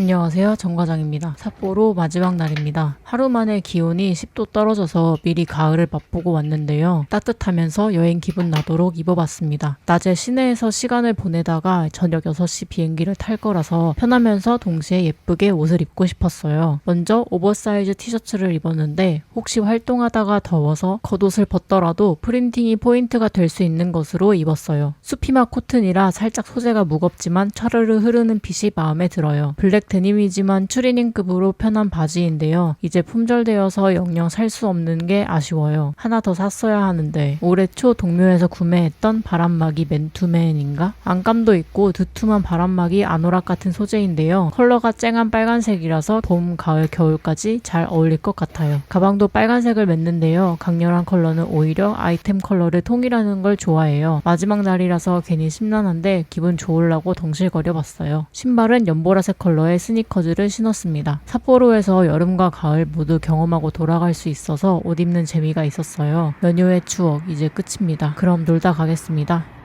안녕하세요. 정과장입니다. 삿포로 마지막 날입니다. 하루 만에 기온이 10도 떨어져서 미리 가을을 맛보고 왔는데요. 따뜻하면서 여행 기분 나도록 입어봤습니다. 낮에 시내에서 시간을 보내다가 저녁 6시 비행기를 탈 거라서 편하면서 동시에 예쁘게 옷을 입고 싶었어요. 먼저 오버사이즈 티셔츠를 입었는데 혹시 활동하다가 더워서 겉옷을 벗더라도 프린팅이 포인트가 될 수 있는 것으로 입었어요. 수피마 코튼이라 살짝 소재가 무겁지만 차르르 흐르는 핏이 마음에 들어요. 블랙 데님이지만 추리닝급으로 편한 바지인데요. 이제 품절되어서 영영 살 수 없는 게 아쉬워요. 하나 더 샀어야 하는데 올해 초 동묘에서 구매했던 바람막이 맨투맨인가? 안감도 있고 두툼한 바람막이 아노락 같은 소재인데요. 컬러가 쨍한 빨간색이라서 봄, 가을, 겨울까지 잘 어울릴 것 같아요. 가방도 빨간색을 맸는데요. 강렬한 컬러는 오히려 아이템 컬러를 통일하는 걸 좋아해요. 마지막 날이라서 괜히 심란한데 기분 좋으려고 덩실거려 봤어요. 신발은 연보라색 컬러 의 스니커즈를 신었습니다. 삿포로에서 여름과 가을 모두 경험하고 돌아갈 수 있어서 옷 입는 재미가 있었어요. 연휴의 추억 이제 끝입니다. 그럼 놀다 가겠습니다.